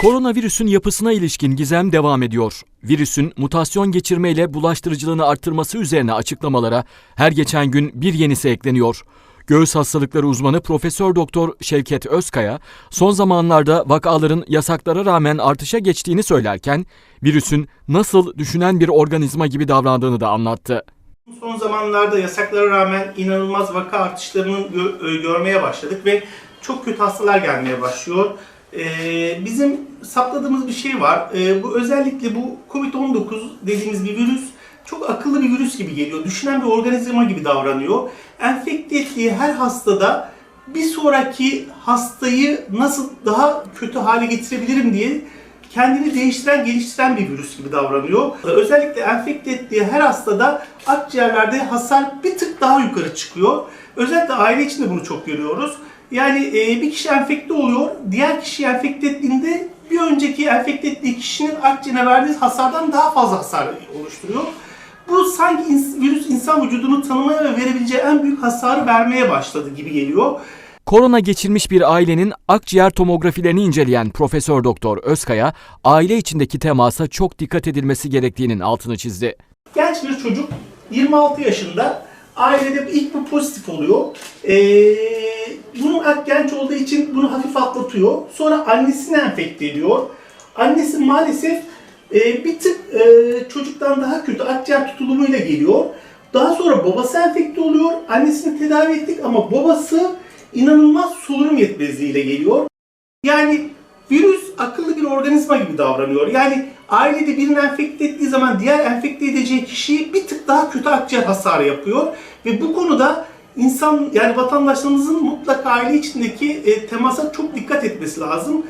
Koronavirüsün yapısına ilişkin gizem devam ediyor. Virüsün mutasyon geçirmeyle bulaştırıcılığını arttırması üzerine açıklamalara her geçen gün bir yenisi ekleniyor. Göğüs hastalıkları uzmanı Profesör Doktor Şevket Özkaya, son zamanlarda vakaların yasaklara rağmen artışa geçtiğini söylerken, virüsün nasıl düşünen bir organizma gibi davrandığını da anlattı. Son zamanlarda yasaklara rağmen inanılmaz vaka artışlarını e, görmeye başladık ve çok kötü hastalar gelmeye başlıyor. Ee, bizim saptadığımız bir şey var. Ee, bu özellikle bu Covid-19 dediğimiz bir virüs çok akıllı bir virüs gibi geliyor. Düşünen bir organizma gibi davranıyor. Enfekte ettiği her hastada bir sonraki hastayı nasıl daha kötü hale getirebilirim diye kendini değiştiren, geliştiren bir virüs gibi davranıyor. Özellikle enfekte ettiği her hastada akciğerlerde hasar bir tık daha yukarı çıkıyor. Özellikle aile içinde bunu çok görüyoruz. Yani e, bir kişi enfekte oluyor, diğer kişi enfekte ettiğinde bir önceki enfekte ettiği kişinin akciğerine verdiği hasardan daha fazla hasar oluşturuyor. Bu sanki virüs insan vücudunu tanımaya ve verebileceği en büyük hasarı vermeye başladı gibi geliyor. Korona geçirmiş bir ailenin akciğer tomografilerini inceleyen Profesör Doktor Özkaya, aile içindeki temasa çok dikkat edilmesi gerektiğinin altını çizdi. Genç bir çocuk 26 yaşında ailede ilk bu pozitif oluyor. Ee, bunun genç olduğu için bunu hafif atlatıyor. Sonra annesini enfekte ediyor. Annesi maalesef e, bir tık e, çocuktan daha kötü akciğer tutulumuyla geliyor. Daha sonra babası enfekte oluyor. Annesini tedavi ettik ama babası inanılmaz solunum yetmezliğiyle geliyor. Yani virüs akıllı bir organizma gibi davranıyor. Yani ailede birini enfekte ettiği zaman diğer enfekte edeceği kişiyi bir tık daha kötü akciğer hasarı yapıyor. Ve bu konuda insan yani vatandaşlarımızın mutlaka aile içindeki e, temasa çok dikkat etmesi lazım.